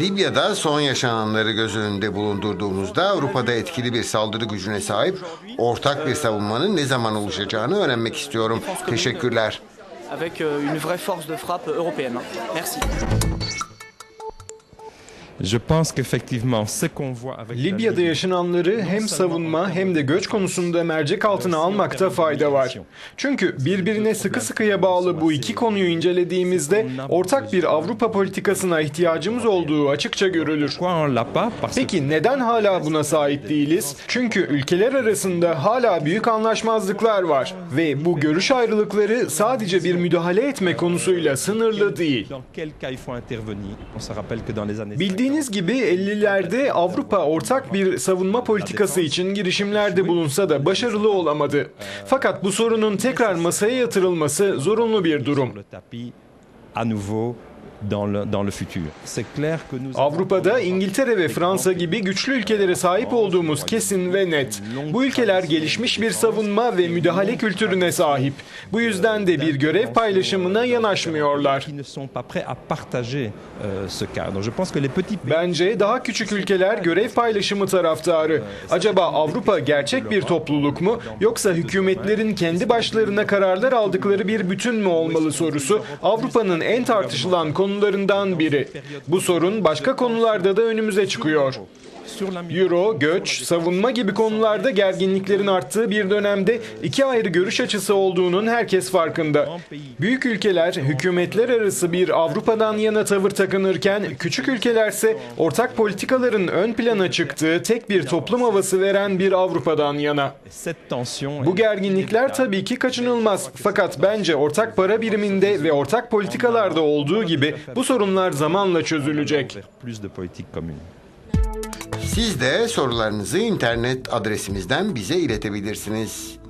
Libya'da son yaşananları göz önünde bulundurduğumuzda Avrupa'da etkili bir saldırı gücüne sahip ortak bir savunmanın ne zaman oluşacağını öğrenmek istiyorum. Teşekkürler. avec euh, une vraie force de frappe européenne. Merci. Libya'da yaşananları hem savunma hem de göç konusunda mercek altına almakta fayda var. Çünkü birbirine sıkı sıkıya bağlı bu iki konuyu incelediğimizde ortak bir Avrupa politikasına ihtiyacımız olduğu açıkça görülür. Peki neden hala buna sahip değiliz? Çünkü ülkeler arasında hala büyük anlaşmazlıklar var ve bu görüş ayrılıkları sadece bir müdahale etme konusuyla sınırlı değil. dans Bildiğiniz gibi 50'lerde Avrupa ortak bir savunma politikası için girişimlerde bulunsa da başarılı olamadı. Fakat bu sorunun tekrar masaya yatırılması zorunlu bir durum. Avrupa'da İngiltere ve Fransa gibi güçlü ülkelere sahip olduğumuz kesin ve net. Bu ülkeler gelişmiş bir savunma ve müdahale kültürüne sahip. Bu yüzden de bir görev paylaşımına yanaşmıyorlar. euh, Bence daha küçük ülkeler görev paylaşımı taraftarı. Acaba Avrupa gerçek bir topluluk mu yoksa hükümetlerin kendi başlarına kararlar aldıkları bir bütün mü olmalı sorusu Avrupa'nın en tartışılan konularından biri. Bu sorun başka konularda da önümüze çıkıyor. Euro, göç, savunma gibi konularda gerginliklerin arttığı bir dönemde iki ayrı görüş açısı olduğunun herkes farkında. Büyük ülkeler hükümetler arası bir Avrupa'dan yana tavır takınırken küçük ülkelerse ortak politikaların ön plana çıktığı tek bir toplum havası veren bir Avrupa'dan yana. Bu gerginlikler tabii ki kaçınılmaz. Fakat bence ortak para biriminde ve ortak politikalarda olduğu gibi bu sorunlar zamanla çözülecek. Siz de sorularınızı internet adresimizden bize iletebilirsiniz.